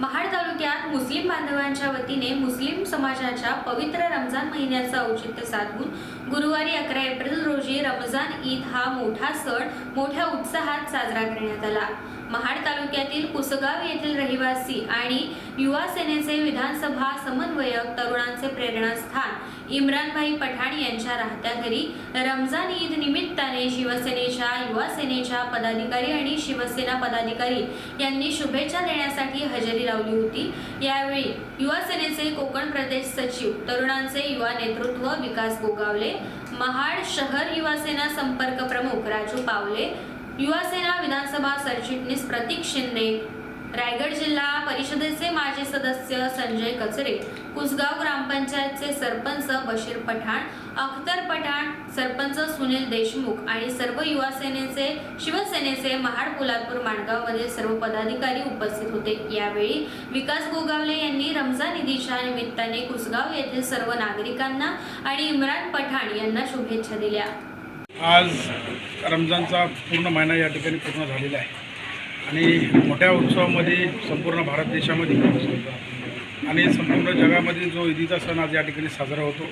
महाड तालुक्यात मुस्लिम बांधवांच्या वतीने मुस्लिम समाजाच्या पवित्र रमजान महिन्याचं औचित्य साधून गुरुवारी अकरा एप्रिल रोजी रमजान ईद हा मोठा सण मोठ्या उत्साहात साजरा करण्यात आला. महाड तालुक्यातील कुसगाव येथील रहिवासी आणि युवा सेनेचे विधानसभा समन्वयक तरुणांचे प्रेरणास्थान इम्रानभाई पठाण यांच्या राहत्या घरी रमजान ईद निमित्ताने शिवसेनेच्या युवा सेनेच्या पदाधिकारी आणि शिवसेना पदाधिकारी यांनी शुभेच्छा देण्यासाठी हजेरी लावली होती. यावेळी युवा सेनेचे कोकण प्रदेश सचिव तरुणांचे युवा नेतृत्व विकास गोगावले. महाड शहर युवासेना संपर्क प्रमुख राजू पावले युवासेना विधानसभा सरचिटणीस प्रतीक शिंदे रायगड जिल्हा परिषदेचे माजी सदस्य संजय कचरे कुसगाव ग्रामपंचायतचे सरपंच बशीर पठाण अख्तर पठाण सरपंच सुनील देशमुख आणि सर्व युवा सेनेचे शिवसेनेचे महाड पोलादपूर माणगावमधील सर्व पदाधिकारी उपस्थित होते. यावेळी विकास गोगावले यांनी रमजान निधीच्या निमित्ताने कुसगाव येथील सर्व नागरिकांना आणि इम्रान पठाण यांना शुभेच्छा दिल्या. आज रमजानचा पूर्ण महिना या ठिकाणी पूर्ण झालेला आहे. आणि मोठ्या उत्सवामध्ये संपूर्ण भारत देशामध्ये. आणि संपूर्ण जगामध्ये जो ईदीचा सण आज या ठिकाणी साजरा होतो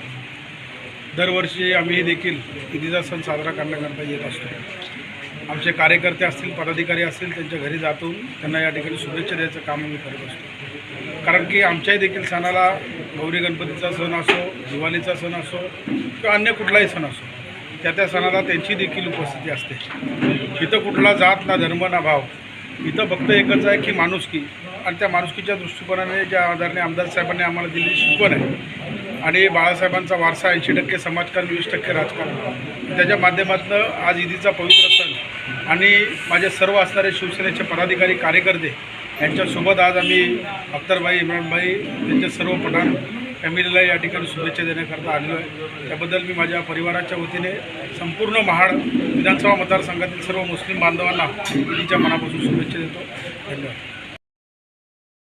दरवर्षी आम्ही देखील ईदीचा सण साजरा करण्याकरता येत असतो. आमचे कार्यकर्ते असतील पदाधिकारी असतील त्यांच्या घरी जातून त्यांना या ठिकाणी शुभेच्छा द्यायचं काम आम्ही करत असतो. कारण की आमच्याही देखील सणाला गौरी गणपतीचा सण असो दिवाळीचा सण असो किंवा अन्य कुठलाही सण असो त्या त्या सणाला त्यांची देखील उपस्थिती असते. इथं कुठला जात ना धर्म ना भाव इथं फक्त एकच आहे की माणुसकी. आणि त्या माणुसकीच्या दृष्टिकोनाने ज्या आधाराने आमदार साहेबांनी आम्हाला दिलेली शिकवण आहे. आणि बाळासाहेबांचा वारसा ऐंशी टक्के समाजकारण वीस टक्के राजकारण. त्याच्या माध्यमातून आज ईदीचा पवित्र सण. आणि माझे सर्व असणारे शिवसेनेचे पदाधिकारी कार्यकर्ते यांच्यासोबत आज आम्ही अख्तरभाई इम्रानभाई त्यांचे सर्व पठाण फॅमिलीला या ठिकाणी शुभेच्छा देण्याकरता आलेलो आहे. त्याबद्दल मी माझ्या परिवाराच्या वतीने संपूर्ण महाड विधानसभा मतदारसंघातील सर्व मुस्लिम बांधवांना ईदीच्या मनापासून शुभेच्छा देतो. धन्यवाद.